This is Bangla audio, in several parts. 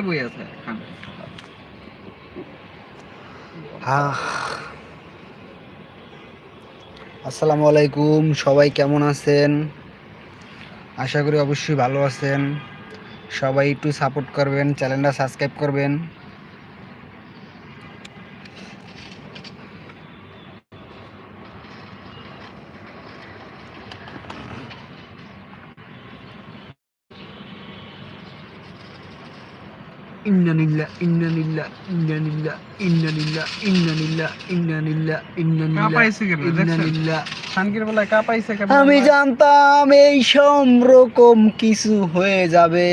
উপরে আসসালামু আলাইকুম, সবাই কেমন আছেন? আশা করি অবশ্যই ভালো আছেন। সবাই একটু সাপোর্ট করবেন চ্যানেলটা সাবস্ক্রাইব করবেন। ইন্নানিল্লা ইন্নানিল্লা ইন্নানিল্লা ইন্নানিল্লা ইন্নানিল্লা ইন্নানিল্লা ইন্নানিল্লা কাঁপাইছে কেন দেখছেন ইন্নানিল্লা খানকির বেলায় কাঁপাইছে কেন আমি জানতাম এই রকম কিছু হয়ে যাবে।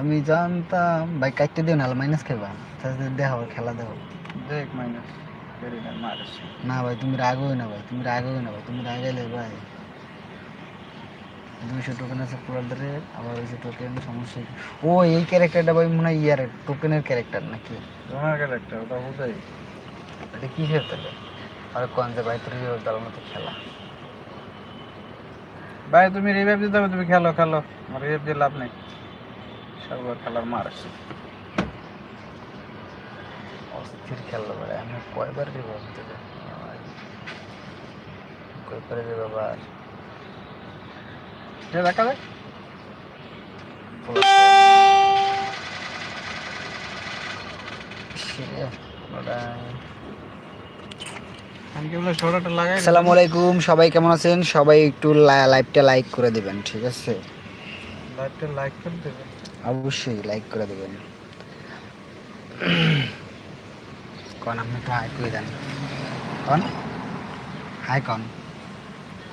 আমি জানতাম। ভাই কাটতে দিও না মাইনাস তাহলে দেখো খেলা দেখো দেখ মাইনাস না ভাই তুমি রাগো না ভাই তুমি রাগো না ভাই তুমি রাগাইলে ভাই। দুইশো টোকেন আছে পুরাদের আবার ওই যে টোকেন সমস্যা ও এই ক্যারেক্টারটা ভাই মনে হয় ইয়ার টোকেনের ক্যারেক্টার নাকি? তোমার ক্যারেক্টার ওটা বুঝাই। এটা কিসের তাহলে? আর কোন যে ভাই তোর দল মতো খেলা। ভাই তুমি রিভাইভ দিতে হবে তুমি খেলো খেলো। আমার রিভাইভ দিয়ে লাভ নেই। সর্ববার খেলার মার আসছে অস্থির খেললো ভাই আমি কয়বার দিব তোকে কই করে যে দেখা লাগাই আসসালামু আলাইকুম সবাই কেমন আছেন? সবাই একটু লাইভটা লাইক করে দিবেন ঠিক আছে? লাইভটা লাইক করে দেবে অবশ্যই লাইক করে দিবেন। কন আপনি একটু হাই করে দেন। কন? হাই কন?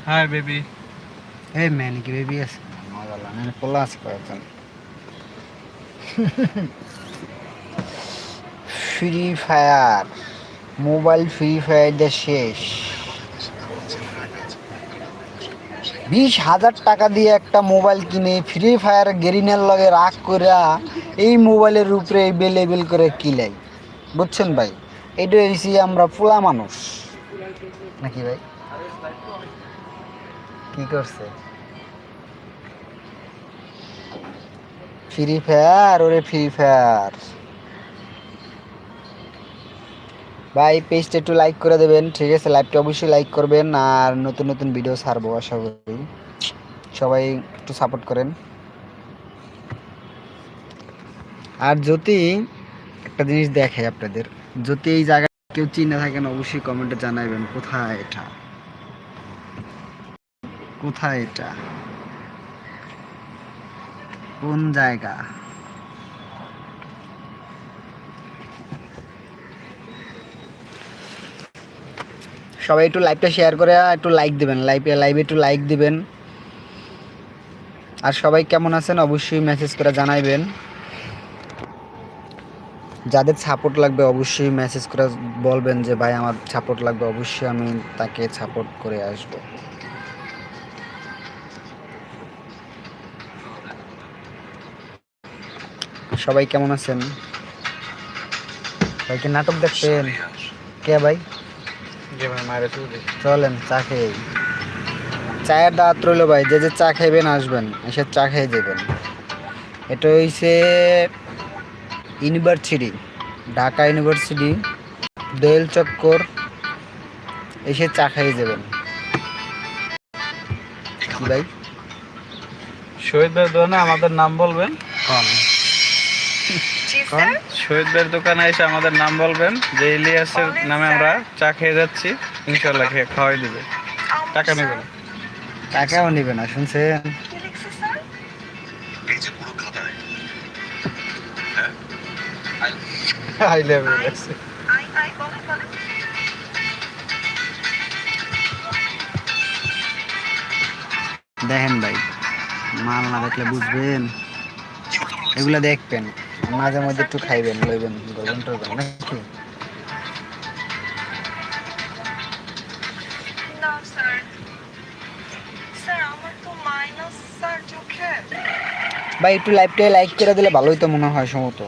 হাই বেবি এই ম্যানি কি বেবি আছে? পোলা আছে কয়েকজন ফ্রি ফায়ার মোবাইল ফ্রি ফায়ারটা শেষ। বিশ হাজার টাকা দিয়ে একটা মোবাইল কিনে ফ্রি ফায়ার গেরিনার লগে রাগ করে এই মোবাইলের উপরে বেলেবেল করে কিলাই বুঝছেন ভাই? এটা হয়েছি আমরা পোলা মানুষ। নাকি ভাই? কি করছে? ফ্রি ফায়ার ওরে ফ্রি ফায়ার ভাই পেজটা একটু লাইক করে দেবেন, ঠিক আছে? লাইভটা অবশ্যই লাইক করবেন, আর নতুন নতুন ভিডিও ছাড়বো, আশা করি। সবাই একটু সাপোর্ট করেন। আর যদি একটা জিনিস দেখে আপনাদের। যদি এই জায়গা কেউ চিনে থাকেন, অবশ্যই কমেন্টে জানাবেন কোথায় এটা? কোথায় এটা? কোন জায়গা? সবাই একটু লাইভটা শেয়ার করে, একটু লাইক দিবেন লাইভে লাইভে একটু লাইক দিবেন। আর সবাই কেমন আছেন অবশ্যই মেসেজ করে জানাইবেন। যাদের সাপোর্ট লাগবে অবশ্যই মেসেজ করে বলবেন যে, ভাই, আমার সাপোর্ট লাগবে। অবশ্যই আমি তাকে সাপোর্ট করে আসব। সবাই কেমন আছেন? ভাই কি নাটক দেখছেন? কে ভাই? ভাই চলেন চা খেয়ে চায়ের দাঁত রইল ভাই যে যে চা খাইবেন আসবেন এসে চা খেয়ে যাবেন। এটা হইছে ইউনিভার্সিটি ঢাকা ইউনিভার্সিটি দোয়েল চক্কর এসে চা খাইয়ে যাবেন। ভাই? শহীদ দোকানে আমাদের নাম বলবেন? কন? শহীদ ভাইয়ের দোকানে এসে আমাদের নাম বলবেন যে ইলিয়াসের নামে আমরা চা খেয়ে যাচ্ছি ইনশাল্লাহ খেয়ে খাওয়াই দিবে। টাকা নেবে না। টাকাও নিবে না শুনছেন? আছে দেখেন ভাই মাল না দেখলে বুঝবেন। এগুলা দেখবেন মাঝে মধ্যে একটু খাইবেন লইবেন গরবেন টরবেন নাকি? না স্যার। স্যার আমার তো মাইনাস স্যার চোখে। ভাই একটু লাইভটা লাইক করে দিলে ভালোই তো মনে হয় সম্ভবত।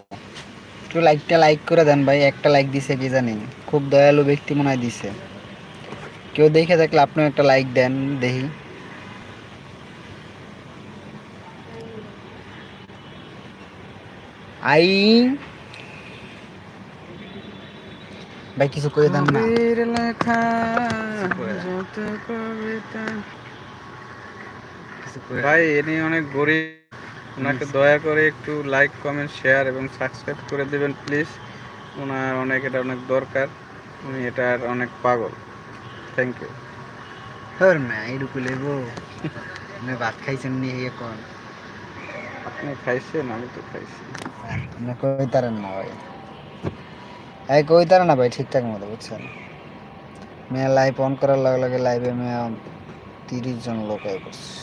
একটু লাইকটা লাইক করে দেন ভাই একটা লাইক দিছে কি জানি। খুব দয়ালু ব্যক্তি মনে হয় দিছে। কেউ দেখে থাকলে আপনিও একটা লাইক দেন দেখি। আই ভাই কিছু করে দেন না ভাই ইনি অনেক গরিব। ওনাকে দয়া করে একটু লাইক কমেন্ট শেয়ার এবং সাবস্ক্রাইব করে দিবেন প্লিজ ওনার অনেক এটা অনেক দরকার। উনি এটার অনেক পাগল। থ্যাংক ইউ হর মা এইটুকু লেব। ভাত খাইছেন নি কোন আপনি খাইছেন আমি তো খাইছি। আপনি কই না ভাই। এই কইতারেন না ভাই ঠিকঠাক মতো বুঝছেন? মেয়ে লাইভ অন করার লগে লগে লাইভে মেয়ে তিরিশ জন লোক আই করছে।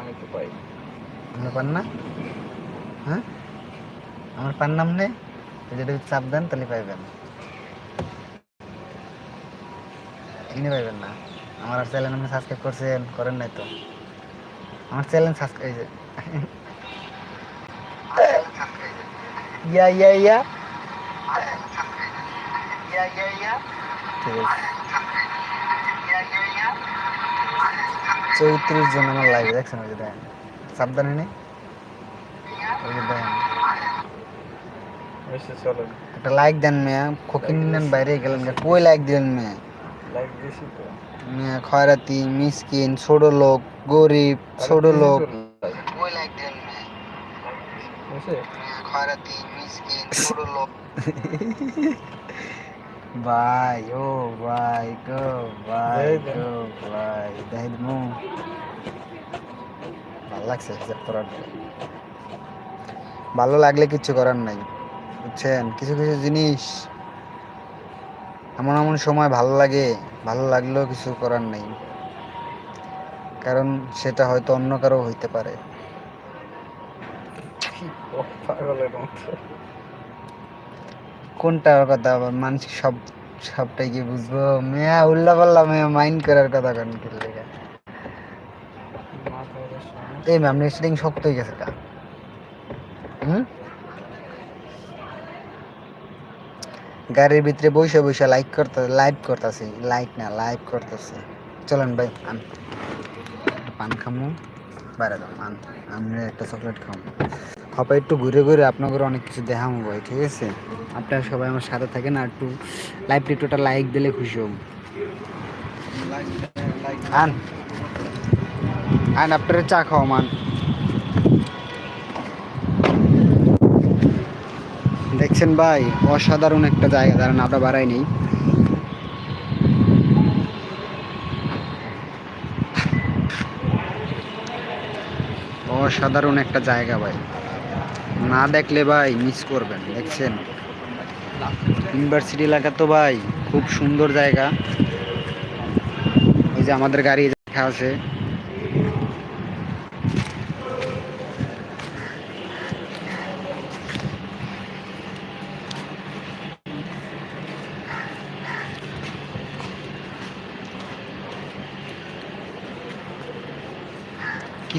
আমি তো পাই পান না? হ্যাঁ? আমার পান নাম নেই? যদি চাপ দেন তাহলে পাইবেন। এখানে পাইবেন না? আমার চ্যানেল আপনি সাবস্ক্রাইব করছেন করেন নাই তো। আমার চ্যানেল সাবস্ক্রাইব ইয়া ইয়া ইয়া। ঠিক আছে চৌত্রিশ জন আমার লাইভে দেখছেন ওই যে দেখেন। সাবধানে নেই? ওই যে দেখেন। একটা লাইক দেন মেয়া খকিন বাইরে গেলেন কই লাইক দিলেন মেয়া? খয়রাতি মিসকিন ছোট লোক গরিব ছোট লোক। ভাই ও ভাই গো ভাই গো ভাই দেখ মু। ভালো লাগছে হিসাব করার। ভালো লাগলে কিচ্ছু করার নাই বুঝছেন? কিছু কিছু জিনিস এমন এমন সময় ভালো লাগে ভালো লাগলেও কিছু করার নেই। কারণ সেটা হয়তো অন্য কারও হইতে পারে। ও পাগলের মতো। কোনটা কথা আবার মানুষ সব সবটাই কি বুঝব? মেয়া উল্লা পাল্লা মেয়া মাইন্ড করার কথা কোন সমস্যা। এই ম্যাম নেক্সটিং শক্ত হয়ে গেছে কা হুম? গাড়ির ভিতরে বসে বসে লাইক করতে লাইভ করতেছি। লাইক না লাইভ করতেছি। চলেন ভাই আন পান খামো। বাইরে দাও আন আমরা একটা চকলেট খামো। হপা একটু ঘুরে ঘুরে আপনাদের অনেক কিছু দেখামো ভাই, ঠিক আছে? আপনারা সবাই আমার সাথে থাকেন আর একটু লাইভটি একটু একটা লাইক দিলে খুশি হব। আন। আন, আপনারা চা খাও মান দেখছেন ভাই, অসাধারণ একটা জায়গা, দাঁড়ান, আমরা বাড়াই নেই। অসাধারণ একটা জায়গা ভাই। না দেখলে ভাই মিস করবেন, দেখছেন? ইউনিভার্সিটি এলাকা তো ভাই, খুব সুন্দর জায়গা। ওই যে আমাদের গাড়ি দেখা আছে।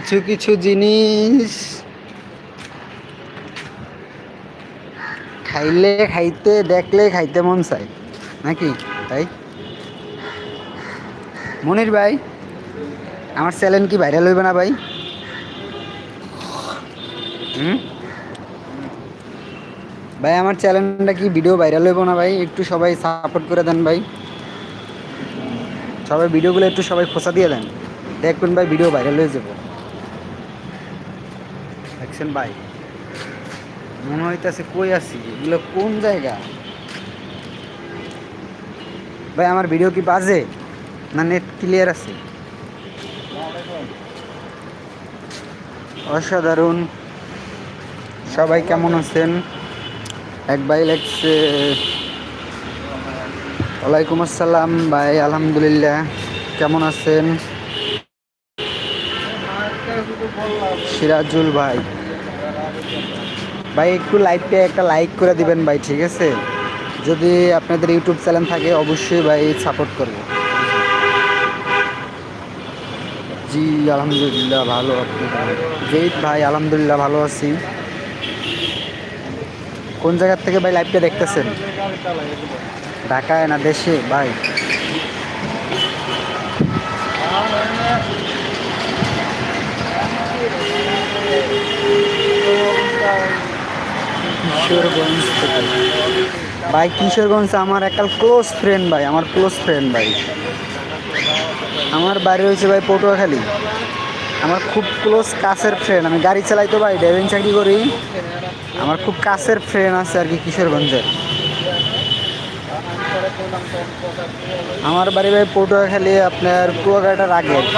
কিছু কিছু জিনিস। খাইলে খাইতে, দেখলে খাইতে মন চাই নাকি? তাই? মনির ভাই, আমার চ্যানেল কি ভাইরাল হইবে না ভাই? ভাই, আমার চ্যানেলটা কি ভিডিও ভাইরাল হইব না ভাই? একটু সবাই সাপোর্ট করে দেন ভাই। সবাই ভিডিওগুলো একটু সবাই খোসা দিয়ে দেন। দেখবেন ভাই, ভিডিও ভাইরাল হয়ে যাব। দেখছেন ভাই? মনে হইতেছে কই আছি? এগুলো কোন জায়গা? ভাই, আমার ভিডিও কি বাজে? না নেট ক্লিয়ার আছে? অসাধারণ। সবাই কেমন আছেন? এক ভাই লেখছে, ওয়ালাইকুম আসসালাম ভাই, আলহামদুলিল্লাহ। কেমন আছেন? সিরাজুল ভাই। ভাই, একটু লাইভে একটা লাইক করে দিবেন ভাই, ঠিক আছে? যদি আপনাদের ইউটিউব চ্যানেল থাকে, অবশ্যই ভাই সাপোর্ট করব। জি, আলহামদুলিল্লাহ, ভালো আপনি ভাই, আলহামদুলিল্লাহ ভালো আছি। কোন জায়গার থেকে ভাই লাইভটা দেখতেছেন? ঢাকায় না দেশে? ভাই। কিশোরগঞ্জ থেকে। ভাই, কিশোরগঞ্জ আমার একটা ক্লোজ ফ্রেন্ড ভাই, আমার ক্লোজ ফ্রেন্ড ভাই। আমার বাড়ি হয়েছে ভাই পটুয়াখালী। আমার খুব ক্লোজ কাছের ফ্রেন্ড আমি গাড়ি চালাই তো ভাই ড্রাইভিং চাকরি করি। আমার খুব কাছের ফ্রেন্ড আছে আর কি কিশোরগঞ্জের। আমার বাড়ি ভাই পটুয়াখালী, আপনার কুয়াকাটার আগে আর কি।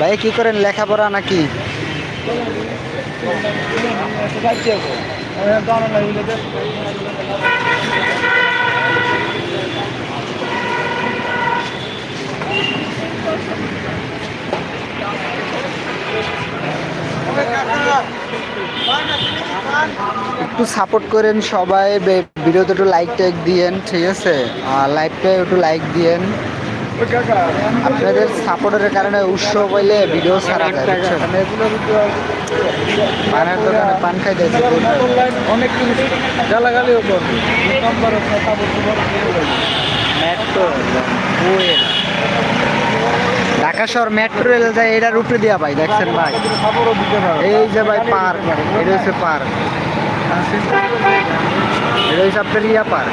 ভাই, কি করেন, লেখাপড়া নাকি? একটু সাপোর্ট করেন সবাই ভিডিওতে একটু লাইক টাইক দিয়েন, ঠিক আছে? আর লাইভটা একটু লাইক দিয়েন। আপনাদের সাপোর্টের কারণে উৎস পাইলে ভিডিও যায় পানের দোকানে পান খাই অনেক জিনিস গালাগালিও করবে মেট্রো ঢাকা শহর মেট্রো রেল যায় এটার উপরে দিয়া ভাই দেখছেন ভাই? এই যে ভাই পার্ক এটা হচ্ছে পার্ক। এটা হচ্ছে আপনার ইয়া পার্ক।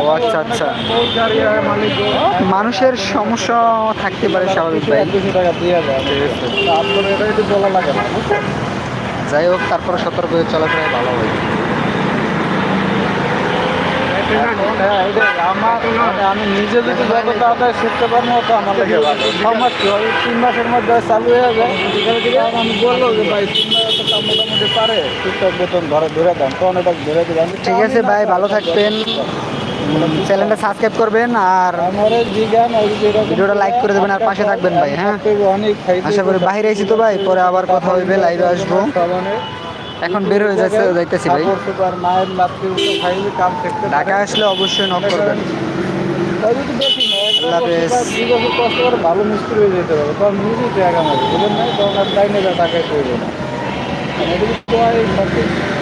ও আচ্ছা আচ্ছা। মানুষের সমস্যা থাকতে পারে স্বাভাবিক ভাই। যাই হোক, তারপরে সতর্ক হয়ে চলাফেরা ভালো হয়। আমি নিজে যদি তাড়াতাড়ি শিখতে পারব তো আমার লাগে ভালো। কি তিন মাসের মধ্যে চালু হয়ে আর আমি বলল যে, ভাই, তিন মাস মোটামুটি পারে ঠিকঠাক বেতন ধরে ধরে দেন। তখন এটা ধরে দিলাম। ঠিক আছে ভাই ভালো থাকবেন। চ্যানেলটা সাবস্ক্রাইব করবেন আর ভিডিওটা লাইক করে দেবেন আর পাশে থাকবেন ভাই হ্যাঁ? আশা করি বাইরে আইছি তো ভাই পরে আবার কথা হইবে লাইভে আসব। এখন বের হয়ে যাচ্ছে যাইতেছি ভাই। ঢাকা আসলে অবশ্যই নক করবেন। ভালো মিস্ত্রি হয়ে যেতে পারবে তখন নিজেই টাকা মারবে বুঝলেন না? তখন আর লাইনে করবে না আর